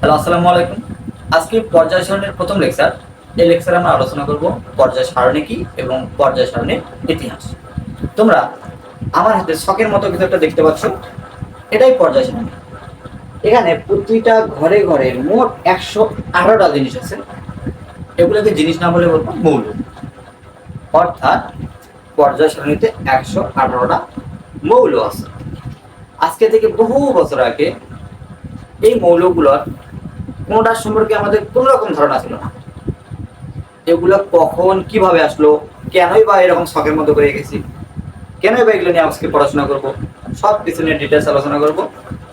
Hello, আসসালামু আলাইকুম। আজকে পর্যায় সারণীর প্রথম লেকচার। এই লেকচারে আমরা আলোচনা করব পর্যায় সারণী কি এবং পর্যায় সারণীর ইতিহাস। তোমরা আমার হাতে শখের মতো কিছু একটা দেখতে পাচ্ছ। এটাই পর্যায় সারণী। এখানে প্রতিটা ঘরে ঘরে মোট একশো আঠারোটা জিনিস আছে। এগুলোকে জিনিস না বলে বলব মৌল। অর্থাৎ পর্যায় সারণীতে একশো আঠারোটা মৌল আছে। আজকে থেকে বহু বছর আগে এই মৌলগুলোর কোনটার সম্পর্কে আমাদের কোন রকম ধারণা ছিল না। এগুলো কখন কীভাবে আসলো, কেনই বা এরকম শখের মতো করে গেছি কেনই বা এগুলো নিয়ে আজকে পড়াশোনা করব, সব কিছু নিয়ে ডিটেলস আলোচনা করব।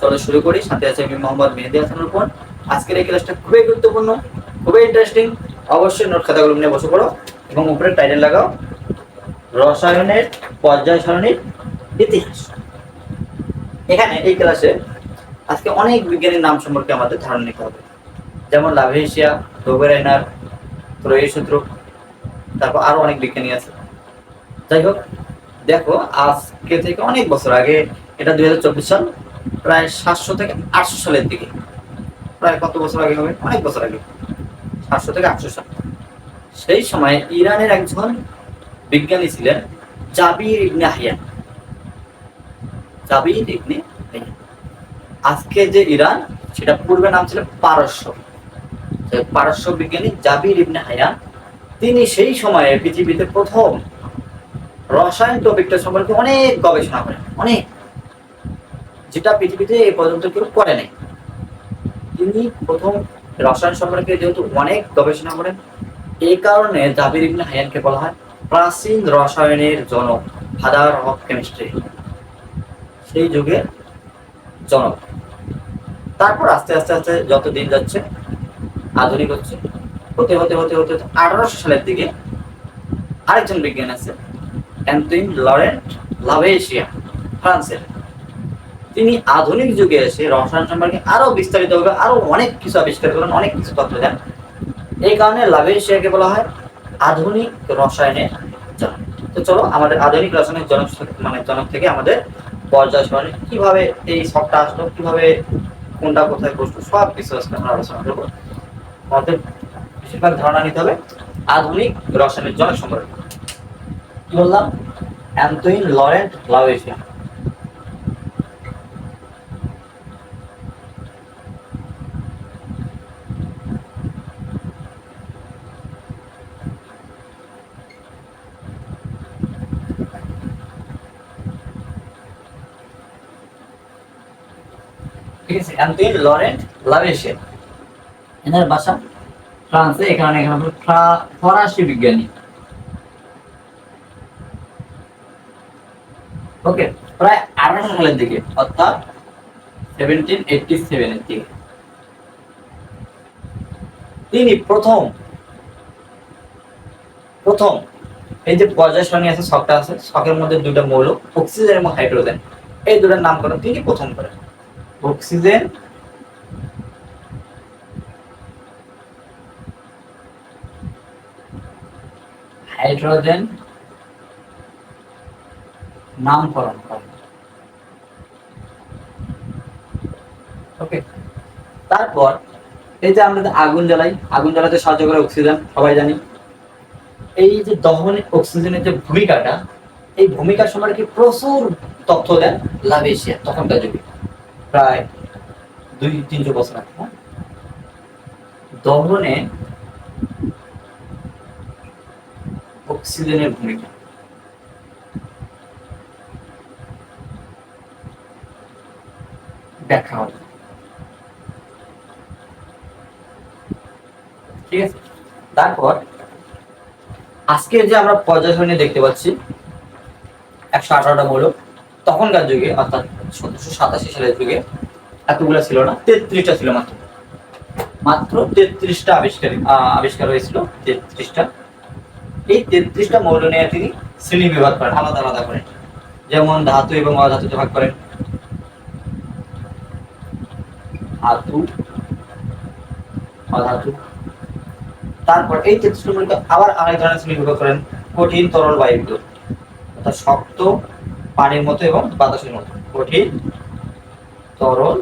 চলো শুরু করি, সাথে আছে আমি মোহাম্মদ মেহেদি হাসান রূপন। আজকের এই ক্লাসটা খুবই গুরুত্বপূর্ণ, খুবই ইন্টারেস্টিং অবশ্যই নোট খাতাগুলো নিয়ে বসে পড়ো এবং উপরে টাইটেল লাগাও, রসায়নের পর্যায় সারণীর ইতিহাস। এখানে এই ক্লাসে আজকে অনেক বিজ্ঞানীর নাম সম্পর্কে আমাদের ধারণা নিতে হবে। যেমন লাভেশিয়া রোবেরাইনার ত্রয়ী সূত্র, তারপর আরও অনেক বিজ্ঞানী আছে। যাই হোক, দেখো, আজকে থেকে অনেক বছর আগে, এটা দুই হাজার চব্বিশ সাল, প্রায় সাতশো থেকে আটশো সালের দিকে। প্রায় কত বছর আগে হবে? অনেক বছর আগে। সাতশো থেকে আটশো সাল। সেই সময় ইরানের একজন বিজ্ঞানী ছিলেন, জাবির ইবনে হাইয়ান জাবির ইবনে হাইয়ান আজকে যে ইরান, সেটা পূর্বে নাম ছিল পারস্য। পারস্য বিজ্ঞানী জাবির ইবনে হায়ান, তিনি সেই সময়ে পৃথিবীতে প্রথম রসায়ন টপিকটা সম্পর্কে অনেক গবেষণা করেন, অনেক। যেটা পৃথিবীতে এ পর্যন্ত কেউ করে নাই। তিনি প্রথম রসায়ন সম্পর্কে যেহেতু অনেক গবেষণা করেন এই কারণে জাবির ইবনে হায়ানকে বলা হয় প্রাচীন রসায়নের জনক ফাদার অফ কেমিস্ট্রি। সেই যুগের জনক। তারপর আস্তে আস্তে আস্তে যত দিন যাচ্ছে আধুনিক হচ্ছে। হতে হতে হতে হতে হতে আঠারোশো সালের দিকে আরেকজন বিজ্ঞানী আছে অ্যান্টুইন লরেন্ট লাভেশিয়া, ফ্রান্সের। তিনি আধুনিক যুগে এসে রসায়ন সম্পর্কে আরও বিস্তারিতভাবে আরও অনেক কিছু আবিষ্কার করেন, অনেক কিছু তথ্য দেন। এই কারণে লাভেশিয়াকে বলা হয় আধুনিক রসায়নের জনক। তো চলো, আমাদের আধুনিক রসায়নের জনক মানে জনক থেকে আমাদের পর্যায় সরণি কীভাবে এই সবটা আসলো, কীভাবে কোনটা কোথায় বসল সব কিছু আজকে আমরা আলোচনা করব। আমাদের বেশিরভাগ ধারণা নিতে হবে। আধুনিক রসায়নের জনক সম্পর্কে কি বললাম? অ্যান্টুইন লরেন্ট লাভেশিয়া ঠিক আছে, অ্যান্টুইন লরেন্ট লাভেশিয়া এনার বাসা ফ্রান্সে, এখানে এখানে ফরাসি বিজ্ঞানী। ওকে, প্রায় আঠারোশো সালের দিকে, অর্থাৎ সেভেন্টিন এইটটি সেভেনের দিকে। তিনি প্রথম প্রথম, এই যে পর্যায় সারণী আছে, শখটা আছে, শখের মধ্যে দুটো মৌল অক্সিজেন এবং হাইড্রোজেন এই দুটার নামকরণ তিনি প্রথম করেন। অক্সিজেন হাইড্রোজেন নামকরণ করেন ওকে তারপর এই যে আমরা আগুন জ্বালাই, আগুন জ্বালাতে সাহায্য করে অক্সিজেন সবাই জানি। এই যে দহনে অক্সিজেনের যে ভূমিকাটা, এই ভূমিকা সম্পর্কে প্রচুর তথ্য দেন লাভেশিয়া তখনকার যুগে? প্রায় দুই তিনশো বছর আগে হ্যাঁ? দহনে অক্সিজেনের ভূমিকা। ব্যাখ্যা হবে ঠিক আছে? তারপর আজকে যে আমরা পর্যায় দেখতে পাচ্ছি, একশো আঠারোটা মৌল তখনকার যুগে, অর্থাৎ সতেরোশো সাতাশি সালের যুগে, এতগুলো ছিল না, তেত্রিশটা ছিল মাত্র। মাত্র তেত্রিশটা আবিষ্কার আবিষ্কার হয়েছিল, তেত্রিশটা এই তেত্রিশটা মৌল নিয়ে তিনি শ্রেণি বিভাগ করেন, আলাদা আলাদা করেন যেমন ধাতু এবং অধাতুতে ভাগ করেন। ধাতু, অধাতু। তারপর এই তেত্রিশটা মৌলকে আবার আরেক ধরনের শ্রেণি বিভাগ করেন, কঠিন, তরল বায়ুগুলো অর্থাৎ শক্ত, পানির মতো এবং বাতাসের মতো। কঠিন, তরল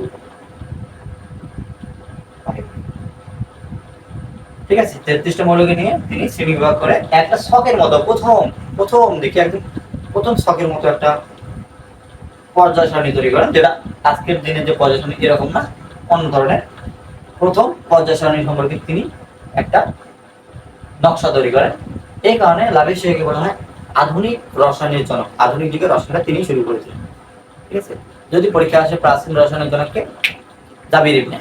ঠিক আছে? তেত্রিশটা মৌলকে নিয়ে তিনি শ্রেণি বিভাগ করে একটা শখের মতো, প্রথম প্রথম দেখি একদম, প্রথম শখের মতো একটা পর্যায় সারণী তৈরি করেন, যেটা আজকের দিনে যে পর্যায় সারণী এরকম না, অন্য ধরনের প্রথম পর্যায় সারণী সম্পর্কে তিনি একটা নকশা তৈরি করেন। এই কারণে লাভেশিয়াকে বলা হয়? আধুনিক রসায়নের জনক, আধুনিক যুগের রসায়নটা তিনি শুরু করেছিলেন। ঠিক আছে? যদি পরীক্ষা আসে প্রাচীন রসায়নের জনককে জাবির ইবনে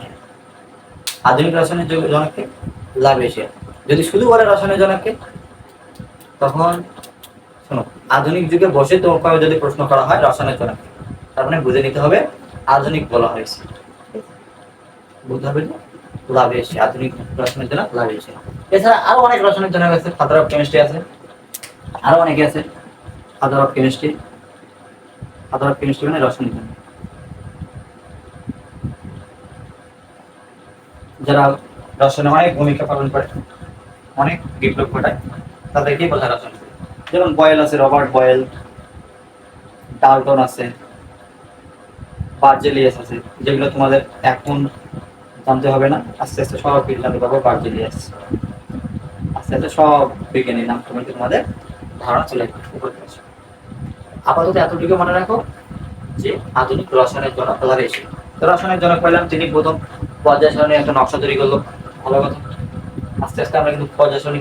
আধুনিক রসায়নের যুগের জনককে লাভেশিয়া যদি শুধু বলে রসায়নের জনককে তখন শোনো, আধুনিক যুগে বসে তোমাকে যদি প্রশ্ন করা হয় রসায়নের জনককে তার মানে বুঝে নিতে হবে আধুনিক বলা হয়েছে। বুঝতে হবে লাভেশিয়া আধুনিক রসায়নের জনক লাভেশিয়া এছাড়া আরও অনেক রসায়নের জনক আছে ফাদার অফ কেমিস্ট্রি আছে, আরও অনেকে আছে father of chemistry father of chemistry মানে রসায়নের জনক যারা রসায়নে অনেক ভূমিকা পালন করে। অনেক বিপ্লব ঘটায়। তাদেরকেই হয় রসায়ন যেমন বয়েল আছে, রবার্ট বয়েল, ডালটন আছে, বার্জেলিয়াস আছে, যেগুলো তোমাদের এখন জানতে হবে না। আস্তে আস্তে সব বিজ্ঞানী পারব বার্জেলিয়াস। আস্তে আস্তে সব বিজ্ঞানীর নাম তোমাকে তোমাদের ধারণা চলে আপাতত এতটুকু মনে রাখো যে আধুনিক রসায়নের জন্য লাভেশিয়া তো রসায়নের জনক পাইলাম তিনি প্রথম পর্যায় সারণী একটা নকশা তৈরি করল। ভালো কথা। আস্তে আস্তে আমরা কিন্তু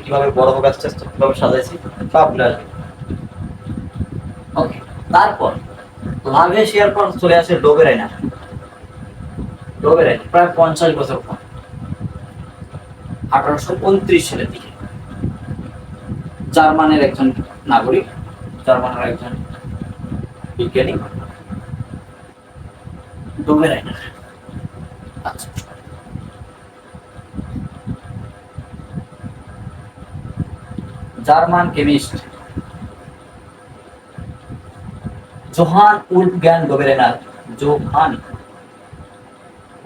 কীভাবে বড় হবে, আস্তে আস্তে কীভাবে সাজাইছি ওকে তারপর লাভেশিয়ার পর চলে আসে ডোবেরাইনা ডোবেরাইনা প্রায় পঞ্চাশ বছর পর। আঠারোশো উনত্রিশ সালের দিকে। জার্মানের একজন নাগরিক, জার্মানের একজন বিজ্ঞানী আচ্ছা German chemist Johann Wolfgang Dobereiner Johann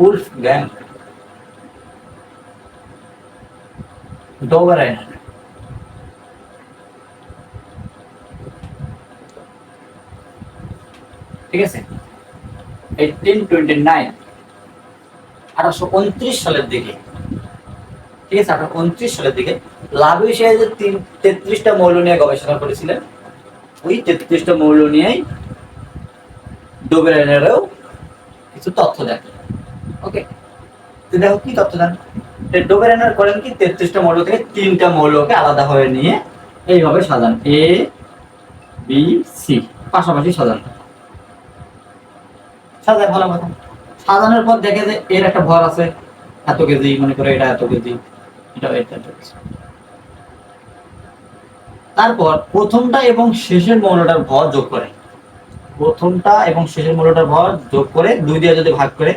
Wolfgang Dobereiner ঠিক আছে? এইটিন টোয়েন্টি নাইন আঠারোশো উনত্রিশ সালের দিকে। ঠিক আছে? আঠারোশো উনত্রিশ সালের দিকে লাভেশিয়া যে তিন তেত্রিশটা মৌল নিয়ে গবেষণা করেছিলেন, ওই তেত্রিশটা মৌল নিয়েই ডোবেরাইনারও কিছু তথ্য দেন ওকে তো দেখো কি তথ্য দেন? ডোবেরাইনার করেন কি, তেত্রিশটা মৌল থেকে তিনটা মৌলকে আলাদা হয়ে নিয়ে এইভাবে সাজান। এ বি সি পাশাপাশি সাজান। সাজায় ভালো কথা। সাজানোর পর দেখে যে এর একটা ভর আছে, এত কেজি, মনে করে এটা এত কেজি এটা এটা এত তারপর প্রথমটা এবং শেষের মৌলটার ভর যোগ করে। প্রথমটা এবং শেষের মৌলটার ভর যোগ করে দুই দিয়ে যদি ভাগ করে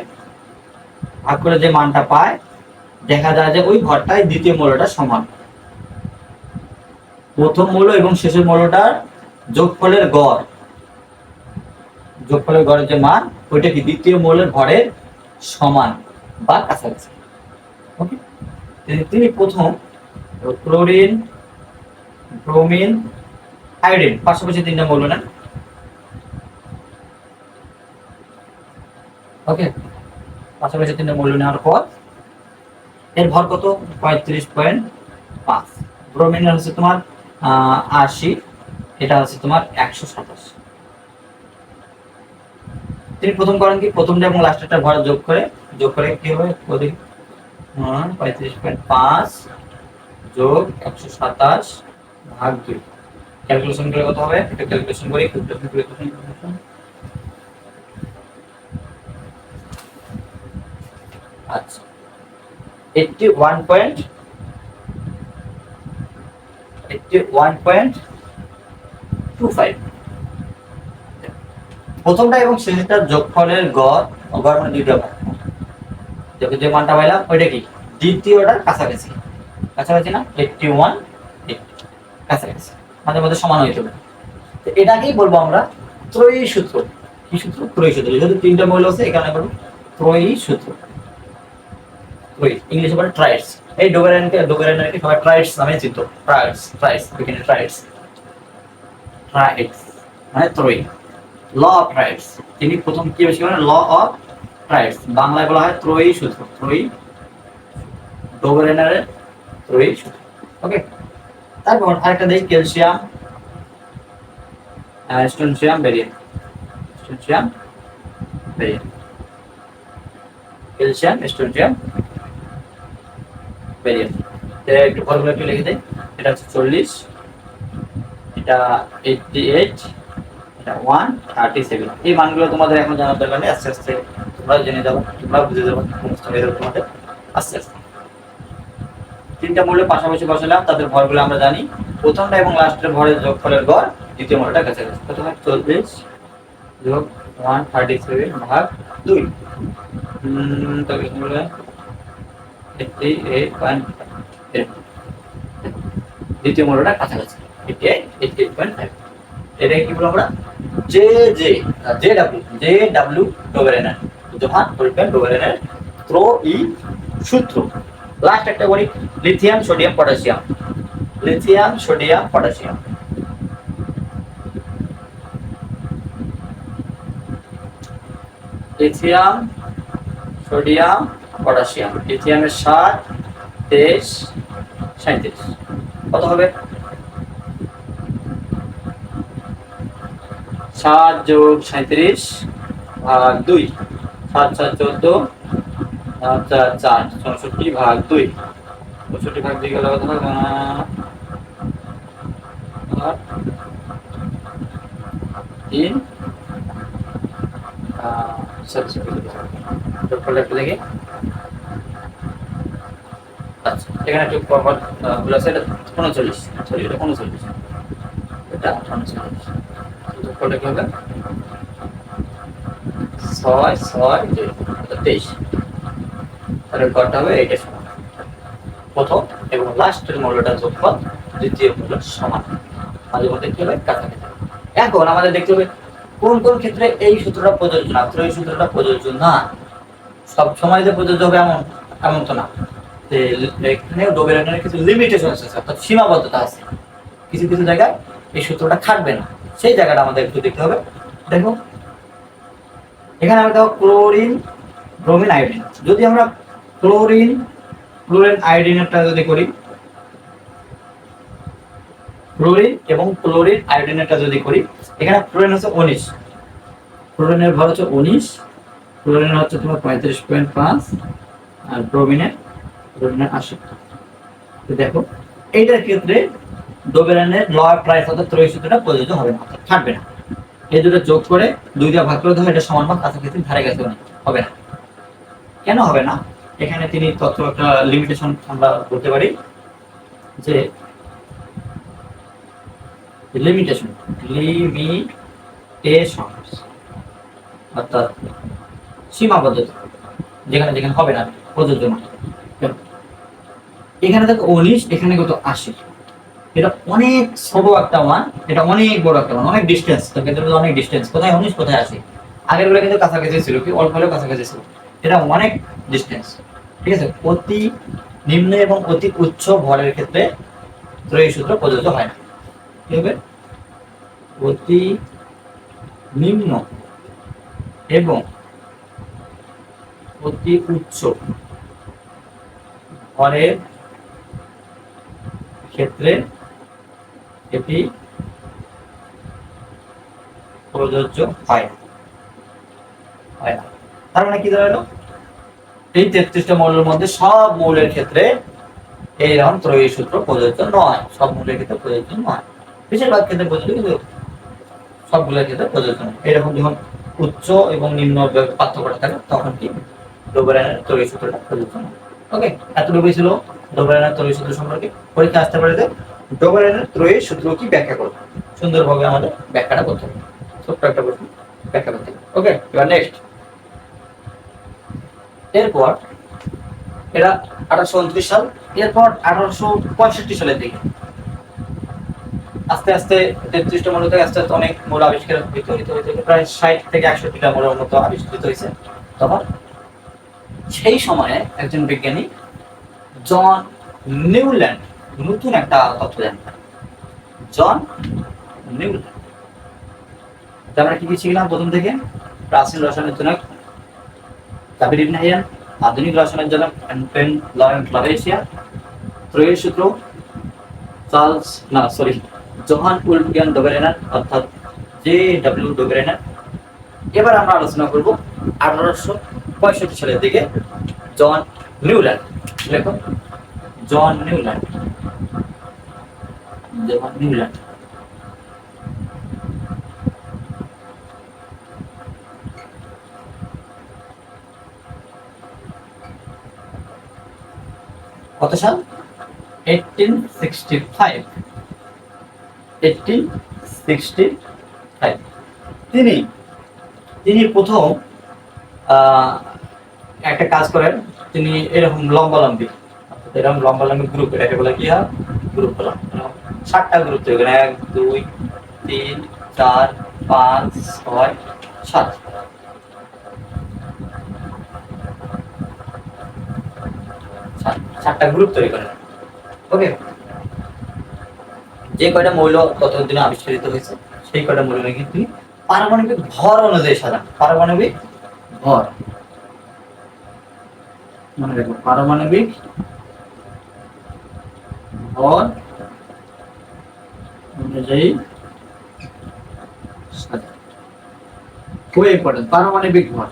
ভাগ করে যে মানটা পায়, দেখা যায় যে ওই ভরটাই দ্বিতীয় মৌলটার সমান। প্রথম মৌল এবং শেষের মৌলটার যোগফলের গড়, যোগফলের গড়ের যে মান, ওইটা কি দ্বিতীয় মৌলের ভরের সমান বা কাছাকাছি। ওকে তিনি প্রথম ক্লোরিন ব্রোমিন, আয়োডিন পাশাপাশি তিনটা মৌল নেন ওকে পাশাপাশি তিনটা মৌল নেওয়ার পর, এর ভর কত? পঁয়ত্রিশ পয়েন্ট পাঁচ। ব্রোমিনের হচ্ছে তোমার আশি, এটা হচ্ছে তোমার একশো সাতাশ। তিনি প্রথম করেন কি? প্রথমটা এবং লাস্টেরটা ভর যোগ করে যোগ করে কি হবে? পঁয়ত্রিশ পয়েন্ট পাঁচ যোগ একশো সাতাশ। ভাগ দুই। ক্যালকুলেশন করে কত হবে? এটা ক্যালকুলেশন করি আচ্ছা eighty one point eighty one point two five প্রথমটা এবং শেষেরটার যোগফলের গড় গড় মানে দুইটা যে মানটা পাইলাম, ওইটা কি? দ্বিতীয়টার কাছাকাছি। কাছাকাছি না? এইটটি ওয়ান কাছাকাছি মধ্যে সমান হইতে হবে তো এটাকেই বলব আমরা ত্রয়ী সূত্র। কি সূত্র? ত্রয়ী সূত্র। যেহেতু তিনটা মৌল আছে এখানে বলব ত্রয়ী সূত্র। ত্রয়ী, ইংলিশে বলে ট্রাইডস। এই ডোবেরানকে ডোবেরানকে সবাই নামে এখানে মানে ত্রয়ী। Law of triads. তিনি প্রথম কি বেশি করেন ল অফ ট্রাইডস। বাংলায় বলা হয় ত্রয়ী সূত্র। ত্রয়ী ডোবেরানের ত্রয়ী সূত্র। ওকে তারপর আরেকটা দেখি calcium strontium barium strontium barium calcium, strontium barium একটু ফর্মুলা একটু লিখে দেয় এটা হচ্ছে চল্লিশ, এটা এইটটি এইট এটা ওয়ান থার্টি সেভেন এই মানগুলো তোমাদের এখন জানার দরকার নেই, আস্তে আস্তে তোমরা জেনে যাব তোমরা বুঝে যাব হয়ে যাবে তোমাদের। আস্তে আস্তে। তিনটা মূল্য পাশাপাশি বসালাম, তাদের ভরগুলো আমরা জানি। প্রথমটা এবং লাস্টের ভরের যোগফলের গড়, দ্বিতীয় মূল্যটা কাছাকাছি। প্রথমে চল্লিশ যোগ ওয়ান থার্টি সেভেন ভাগ দুই। তবে এইট দ্বিতীয় মূল্যটা কাছাকাছি। Eight eighty eight point five কি বলব আমরা? জে জে জে জে ই সূত্র। লাস্ট একটা বলি lithium sodium potassium lithium sodium potassium lithium sodium potassium লিথিয়ামের সাত তেইশ সাঁত্রিশ কত হবে? সাত যোগ সাঁত্রিশ ভাগ দুই। সাত সাত, চোদ্দ। চার চার চৌষট্টি ভাগ দুই। চৌষট্টি ভাগ দুই গেল কত হবে? তিন দেখি। আচ্ছা এখানে একটু পরপর এটা উনচল্লিশ। সরি, এটা উনচল্লিশ। এটা উনচল্লিশ। যোগফলটা কি হবে। ছয় ছয় তেইশ। তাহলে গড়টা হবে এইটার সমান। প্রথম এবং লাস্টের মূল্যটা যোগফল দ্বিতীয় মূল্য সমান। মাঝে মধ্যে কি হবে? এখন আমাদের দেখতে হবে কোন কোন ক্ষেত্রে এই সূত্রটা প্রযোজ্য না। এই সূত্রটা প্রযোজ্য না। সব সময় যে প্রযোজ্য হবে এমন এমন তো না। এখানে ডোবেরানের কিছু লিমিটেশন আছে, অর্থাৎ সীমাবদ্ধতা আছে। কিছু কিছু জায়গায় এই সূত্রটা খাটবে না। সেই জায়গাটা আমাদের একটু দেখতে হবে। দেখো, এখানে আমরা দেখো ক্লোরিন ব্রোমিন আয়োডিন যদি আমরা ক্লোরিন ক্লোরিন আয়োডিনেরটা যদি করি, ক্লোরিন এবং ক্লোরিন আয়োডিনেরটা যদি করি, এখানে ক্লোরিন হচ্ছে উনিশ। ক্লোরিনের ভর হচ্ছে উনিশ, ক্লোরিনের হচ্ছে তোমার পঁয়ত্রিশ পয়েন্ট পাঁচ, আর ব্রোমিনের ব্রোমিনের আশি। দেখো, এইটার ক্ষেত্রে ডোবেরানের লয়ার প্রাইস অর্থাৎ ত্রয়ী সূত্রটা প্রযোজ্য হবে না থাকবে না। এই দুটো যোগ করে দুই দিয়ে ভাগ করে দেওয়া এটা সমান বা কাছাকাছি ধারে কাছে হবে না। কেন হবে না? এখানে তিনি তথ্য একটা লিমিটেশন আমরা বলতে পারি যে লিমিটেশন লিমিটেশন অর্থাৎ সীমাবদ্ধতা, যেখানে যেখানে হবে না, প্রযোজ্য না। এখানে দেখো উনিশ, এখানে কত আশি। এটা অনেক ছোট একটা মান এটা অনেক বড় একটা মান অনেক ডিস্টেন্স কিন্তু অনেক ডিস্টেন্স কোথায়? উনিশ, কোথায় আশি? আগেরগুলো কিন্তু কাছাকাছি ছিল, কি? অল্প হলেও কাছাকাছি ছিল। এটা অনেক ডিস্টেন্স ঠিক আছে? অতি নিম্ন এবং অতি উচ্চ ভরের ক্ষেত্রে ত্রয়ী সূত্র প্রযোজ্য হয় না। কি হবে? অতি নিম্ন এবং অতি উচ্চ ভরের ক্ষেত্রে এটি প্রযোজ্য হয় হয় না। তার মানে কি দাঁড়াল? এই তেত্রিশটা মৌলের মধ্যে সব মৌলের ক্ষেত্রে এই রকম ত্রয়ী সূত্র প্রযোজ্য নয়। সব মৌলের ক্ষেত্রে প্রযোজ্য নয়। বেশিরভাগ ক্ষেত্রে প্রযোজ্য, কিন্তু সবগুলোর ক্ষেত্রে প্রযোজ্য নয়। এরকম যখন উচ্চ এবং নিম্ন পার্থক্যটা থাকে, তখন কি? ডোবেরানের ত্রয়ী সূত্রটা প্রযোজ্য নয়। ওকে? এতটুকুই ছিল ডোবেরানের ত্রয়ী সূত্র সম্পর্কে। পরীক্ষা আসতে পারে যে ডোবেরানের ত্রয়ী সূত্র কি ব্যাখ্যা করব? সুন্দরভাবে আমাদের ব্যাখ্যাটা করতে হবে। ছোট্ট একটা ব্যাখ্যা করতে ওকে? এবার নেক্সট এরপর এটা আঠারোশো উনত্রিশ সাল, এরপর আঠারোশো পঁয়ষট্টি সালের দিকে। আস্তে আস্তে তেত্রিশটা মূল থেকে আস্তে আস্তে অনেক মূল আবিষ্কার হইতে হইতে প্রায় ষাট থেকে একষট্টিটা মূলের মতো আবিষ্কৃত হয়েছে। তখন সেই সময়ে একজন বিজ্ঞানী, জন নিউল্যান্ড, নতুন একটা তথ্য জানতেন জন নিউল্যান্ড। আমরা কি কি শিখলাম প্রথম থেকে? প্রাচীন রসায়নের জনক কাবির ইবনে হাইয়ান আধুনিক রসায়নের জনক অ্যান্টন লরেন্ট লাভেসিয়া ত্রয়ের সূত্র, চার্লস, না সরি জোহান উলফিয়ান ডোবেরেনার অর্থাৎ জে ডাব্লিউ ডোবেরেনার এবার আমরা আলোচনা করব আঠারোশো পঁয়ষট্টি সালের দিকে জন নিউল্যান্ড। লেখো, জন নিউল্যান্ড। John Newland. কত সাল? Eighteen sixty five eighteen sixty five তিনি তিনি প্রথম একটা কাজ করেন তিনি এরকম লম্বালম্বি এরকম লম্বালম্বি গ্রুপ এটাকে বলে কি হয়? গ্রুপ বলা সাতটা গ্রুপ তৈরি করেন। এক দুই তিন চার পাঁচ ছয় সাত সাত- সাতটা গ্রুপ তৈরি করেন ওকে যে কয়টা মৌল ততদিনে আবিষ্কৃত হয়েছে, সেই কয়টা মৌল নিয়ে কিন্তু পারমাণবিক ভর অনুযায়ী সাজান পারমাণবিক ভর। মনে রাখব পারমাণবিক ভর অনুযায়ী খুবই ইম্পর্টেন্ট পারমাণবিক ভর।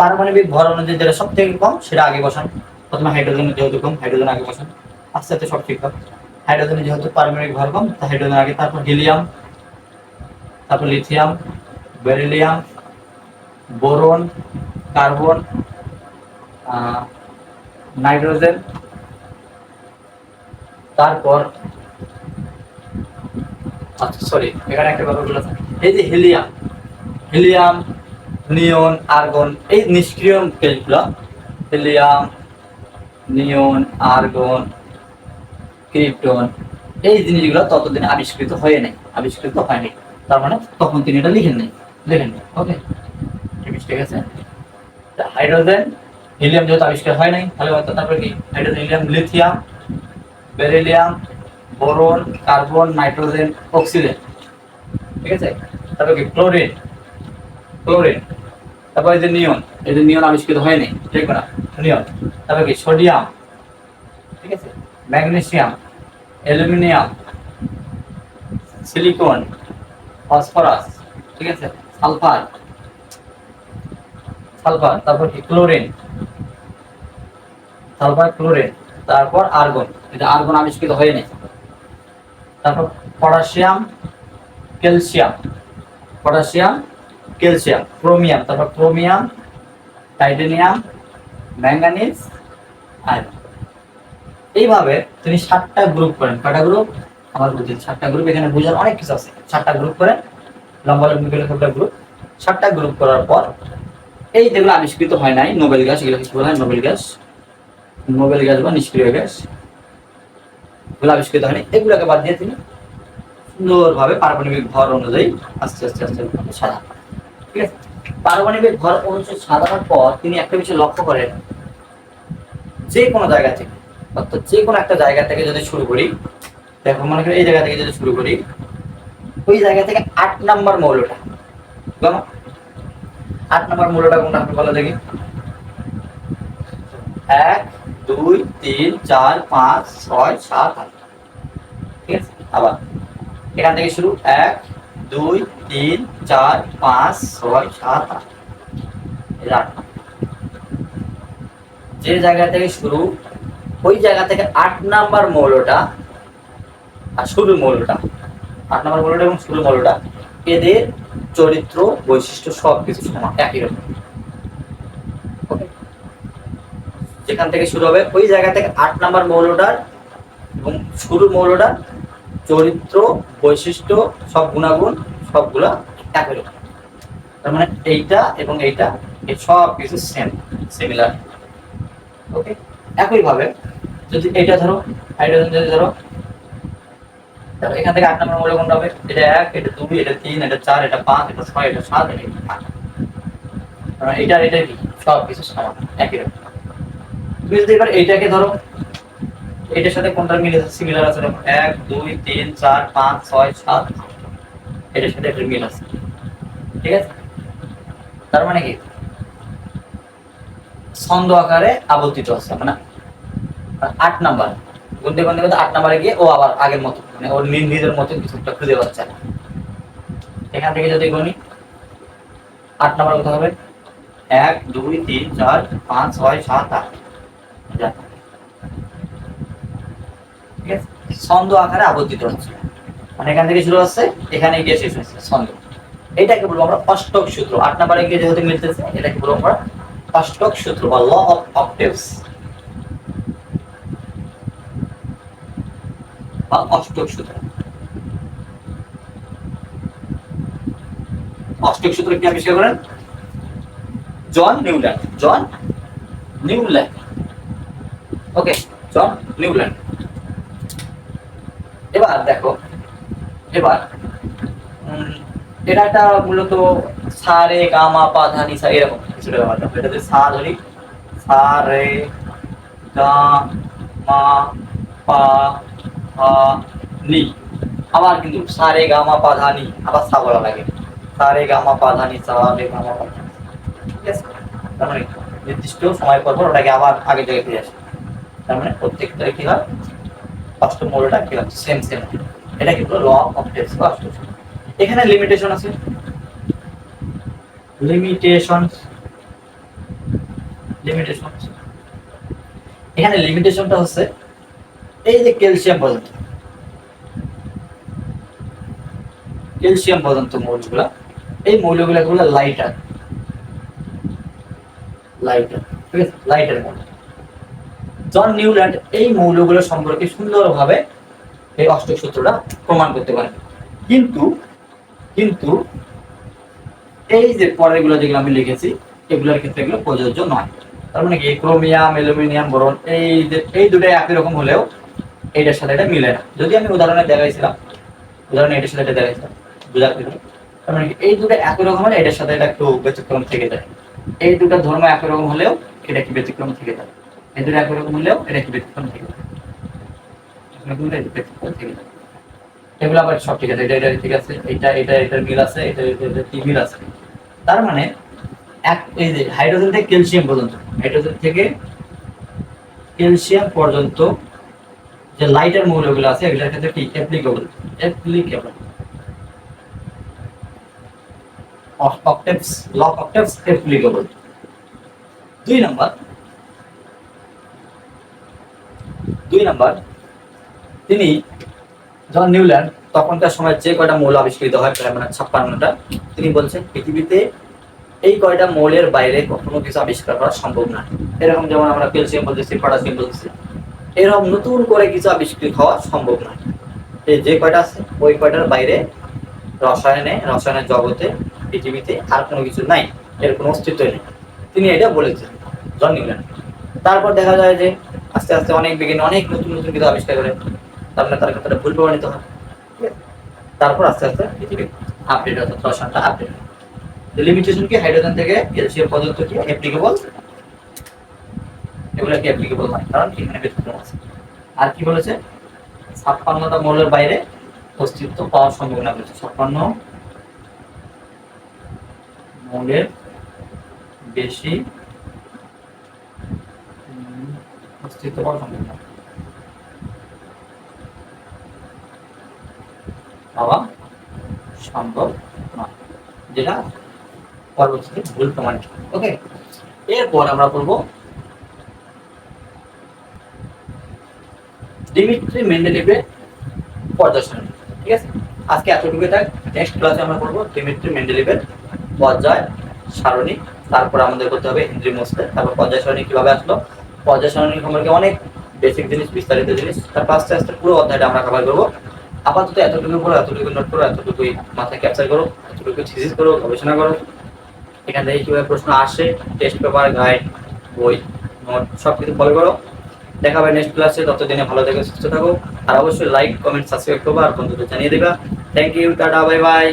পারমাণবিক ভর অনুযায়ী যেটা সব থেকে কম, সেটা আগে বসান প্রথমে হাইড্রোজেনের যেহেতু কম হাইড্রোজেন আগে বসান। আস্তে আস্তে সব ঠিক হবে। হাইড্রোজেনের যেহেতু পারমাণবিক ভর কম, তা হাইড্রোজেন আগে, তারপর হিলিয়াম তারপর lithium beryllium boron carbon nitrogen তারপর আচ্ছা সরি এখানে একটা কথা বলে এই যে হিলিয়াম হিলিয়াম নিয়ন আর্গন এই নিষ্ক্রিয় গ্যাসগুলো হিলিয়াম নিয়ন, আর্গন, ক্রিপ্টন, এই জিনিসগুলো ততদিন আবিষ্কৃত হয়ে নাই, আবিষ্কৃত হয়নি। তার মানে তখন তিনি এটা লিখেন নাই লিখেন নাই ওকে ঠিক আছে? হাইড্রোজেন হিলিয়াম যেহেতু আবিষ্কার হয় নাই, তাহলে হয়তো তারপরে কি? Hydrogen helium lithium beryllium boron carbon nitrogen oxygen ঠিক আছে? তারপর কি? ক্লোরিন ক্লোরিন তারপর যে নিয়ন যে নিয়ন আবিষ্কৃত হয়নি। ঠিক না? নিয়ন তারপর কি সোডিয়াম, ঠিক আছে? ম্যাগনেসিয়াম, অ্যালুমিনিয়াম, সিলিকন, ফসফরাস, ঠিক আছে? সালফার সালফার, তারপর কি? ক্লোরিন, সালফার, ক্লোরিন, তারপর আর্গন। এটা আর্গন আবিষ্কৃত হয়নি। তারপর potassium, calcium potassium, calcium, chromium, তারপর ক্রোমিয়াম টাইটেনিয়াম, ম্যাঙ্গানিজ, আয়রন। এইভাবে তিনি সাতটা গ্রুপ করেন। কয়টা গ্রুপ আমার বুঝি সাতটা গ্রুপ এখানে বোঝার অনেক কিছু আছে। সাতটা গ্রুপ করেন। লম্বা লম্বি করে সাতটা গ্রুপ সাতটা গ্রুপ করার পর এই যেগুলো আবিষ্কৃত হয় নাই, নোবেল গ্যাস, এগুলো কিছু বলা হয়? Nobel gas. নোবেল গ্যাস বা নিষ্ক্রিয় গ্যাস। এগুলো আবিষ্কৃত হয়নি। এগুলোকে বাদ দিয়ে তিনি সুন্দরভাবে পারমাণবিক ভর অনুযায়ী আস্তে আস্তে আস্তে সাজান। ঠিক আছে? পারমাণবিক ভর অনুযায়ী সাজানোর পর তিনি একটা বিষয় লক্ষ্য করেন। যে কোনো জায়গা থেকে, অর্থাৎ যে কোনো একটা জায়গা থেকে যদি শুরু করি, দেখো মনে করি এই জায়গা থেকে যদি শুরু করি, ওই জায়গা থেকে আট নাম্বার মৌলটা আট নাম্বার মৌলটা কোনটা আপনি বলো দেখি। এক, দুই, তিন, চার, পাঁচ, ছয়, সাত, আট। ঠিক আছে? আবার এখান থেকে শুরু। এক দুই, তিন, চার, পাঁচ, ছয়, সাত, আট। যে জায়গা থেকে শুরু, ওই জায়গা থেকে আট নাম্বার মৌলটা আর শুরু মৌলটা। আট নাম্বার মৌলটা এবং শুরু মৌলটা। এদের চরিত্র, বৈশিষ্ট্য সব কিছু সমান, একই রকম। যেখান থেকে শুরু হবে, ওই জায়গা থেকে আট নাম্বার মৌলটার এবং শুরু মৌলটার চরিত্র, বৈশিষ্ট্য, সব গুণাগুণ, সবগুলা একই রকম। তার মানে এইটা এবং এইটা, এই সব কিছু সেম সিমিলার ওকে একইভাবে যদি এটা ধরো হাইড্রোজেন যদি ধরো, তাহলে এখান থেকে আট নম্বর মৌল কোনটা হবে। এটা এক, এটা দুই, এটা তিন, এটা চার, এটা পাঁচ, এটা ছয়, এটা সাত, এটা আট। কারণ এটা এটা কি? সব কিছু সমান, একই রকম। তুমি যদি এবার এইটাকে ধরো এটার সাথে কোনটা মিলে সিমিলার আছে দেখো? এক, দুই, তিন, চার, পাঁচ, ছয়, সাত। এটার সাথে একটা মিল আছে। ঠিক আছে? তার মানে কি? ছন্দ আকারে আবর্তিত আছে মানে আট নাম্বার। গুনতে গুনতে গুনতে আট নাম্বারে গিয়ে ও আবার আগের মতো মানে ওর নিজের মতো কিছু একটা খুঁজে পাচ্ছে না। এখান থেকে যদি গুনি, আট নাম্বার কত হবে? এক, দুই, তিন, চার, পাঁচ, ছয়, সাত, আট। ছন্দ আকারে আবর্তিত হচ্ছে। মানে এখান থেকে শুরু হচ্ছে, এখানে গিয়ে শেষ হচ্ছে ছন্দ। এটাকে বলব আমরা অষ্টক সূত্র। আট নাম্বারে গিয়ে যেহেতু মিলতেছে, এটাকে বলব আমরা অষ্টক সূত্র বা ল অফ অক্টেভস বা অষ্টক সূত্র। অষ্টক সূত্র কি আবিষ্কার করেন? John Newland. John Newland. Okay, John Newland. এবার দেখো, এবার এটা একটা মূলত সা রে গা মা পা, ধা, নি, সা, এরকম কিছুটা ব্যাপার। এটা যদি সা ধরি, সা, রে, গা, মা, পা, ধা, নি। আবার কিন্তু সা, রে, গা, মা, পা, ধা, নি, আবার সা বলা লাগে। সা, রে, গা, মা, পা, ধা, নি, সা, রে, গা, মা, পা, ধা। ঠিক আছে? মানে নির্দিষ্ট সময় পর পর ওটাকে আবার আগে জায়গায় ফিরে আসে। তার মানে প্রত্যেকটাই কি হয়? অষ্টম মৌলটা কি হয় সেম সেম এটা কিন্তু ল অফ সূত্র। এখানে লিমিটেশন আছে? লিমিটেশন লিমিটেশন এখানে লিমিটেশনটা হচ্ছে এই যে ক্যালসিয়াম পর্যন্ত ক্যালসিয়াম পর্যন্ত মৌলগুলা এই মৌলগুলা গুলো লাইটার লাইটার ঠিক আছে? লাইটার মৌল। জন নিউল্যান্ড এই মৌলগুলো সম্পর্কে সুন্দরভাবে এই অষ্টক সূত্রটা প্রমাণ করতে পারে। কিন্তু কিন্তু এই যে পরেরগুলো যেগুলো আমি লিখেছি, এগুলোর ক্ষেত্রে এগুলো প্রযোজ্য নয়। তার মানে কি? ক্রোমিয়াম, অ্যালুমিনিয়াম, বোরন, এই যে, এই দুটাই একই রকম হলেও এটার সাথে এটা মিলে না। যদি আমি উদাহরণে দেখাইছিলাম, উদাহরণে এটার সাথে এটা দেখাইছিলাম, বুঝার তার মানে এই দুটো একই রকম হলে এটার সাথে এটা একটু ব্যতিক্রম থেকে যায়। এই দুটো ধর্ম একই রকম হলেও এটা কি ব্যতিক্রম থেকে যায়? এই দুটো একই রকম হলেও ব্যতিক্রম থেকে এগুলো আবার সব ঠিক আছে, এটা এটা ঠিক আছে, এটা এটা, এটার মিল আছে, এটা এটা মিল আছে? তার মানে এক, এই যে হাইড্রোজেন থেকে ক্যালসিয়াম পর্যন্ত, হাইড্রোজেন থেকে ক্যালসিয়াম পর্যন্ত যে লাইটার মৌলগুলো আছে, এগুলোর ক্ষেত্রে কি? Applicable applicable octaves law octaves applicable দুই নাম্বার দুই নাম্বার, তিনি জন নিউল্যান্ড তখনকার সময় যে কয়টা মৌল আবিষ্কৃত হয়, প্রায় মানে ছাপ্পান্নটা, তিনি বলছেন, পৃথিবীতে এই কয়টা মৌলের বাইরে কখনো কিছু আবিষ্কার করা সম্ভব না। এরকম যেমন আমরা ক্যালসিয়াম বলতেছি, পটাশিয়াম বলতেছি, এরকম নতুন করে কিছু আবিষ্কৃত হওয়া সম্ভব না। এই যে কয়টা আছে, ওই কয়টার বাইরে রসায়নে, রসায়নের জগতে, পৃথিবীতে আর কোনো কিছু নাই, এর কোনো অস্তিত্ব নেই। তিনি এটা বলেছেন, জন নিউল্যান্ড। তারপর দেখা যায় যে আস্তে আস্তে অনেক বিজ্ঞানী অনেক নতুন নতুন কিছু আবিষ্কার করে। তার মানে তার ক্ষেত্রে ভুল প্রমাণিত হয়। তারপর আস্তে আস্তে পৃথিবী আপডেট অর্থাৎ রসায়নটা আপডেট লিমিটেশন কি? হাইড্রোজেন থেকে ক্যালসিয়াম পর্যন্ত কি? অ্যাপ্লিকেবল এগুলো কি অ্যাপ্লিকেবল নয়? কারণ এখানে ব্যতিক্রম আছে। আর কি বলেছে? ছাপ্পান্নটা মৌলের বাইরে অস্তিত্ব পাওয়ার সম্ভাবনা রয়েছে। ছাপ্পান্ন মৌলের বেশি পাওয়ার সম্ভাবনা পাওয়া সম্ভব নয় যেটা পর্যায় ঠিক আছে? আজকে এতটুকু থাক। নেক্সট ক্লাসে আমরা করব ডিমিট্রি মেন্ডেলিভের পর্যায় সারণী। তারপর আমাদের করতে হবে হেনরি মোসলে তারপর পর্যায় সারণী কীভাবে আসলো? পর্যায় সারণী সম্পর্কে অনেক বেসিক জিনিস, বিস্তারিত জিনিস। তারপর আস্তে আস্তে পুরো অধ্যায়টা আমরা কভার করব। আপাতত এতটুকু করো এতটুকু নোট করো এতটুকুই মাথায় ক্যাপচার করো, এতটুকু থিসিস করো, গবেষণা করো। এখান থেকে কীভাবে প্রশ্ন আসে টেস্ট পেপার গাইড বই নোট সব কিছু ফলো করো। দেখা হবে নেক্সট ক্লাসে ততদিনে ভালো থেকে, সুস্থ থাকো। আর অবশ্যই লাইক কমেন্ট সাবস্ক্রাইব করব, আর বন্ধুদের জানিয়ে দেবা। Thank you tata bye bye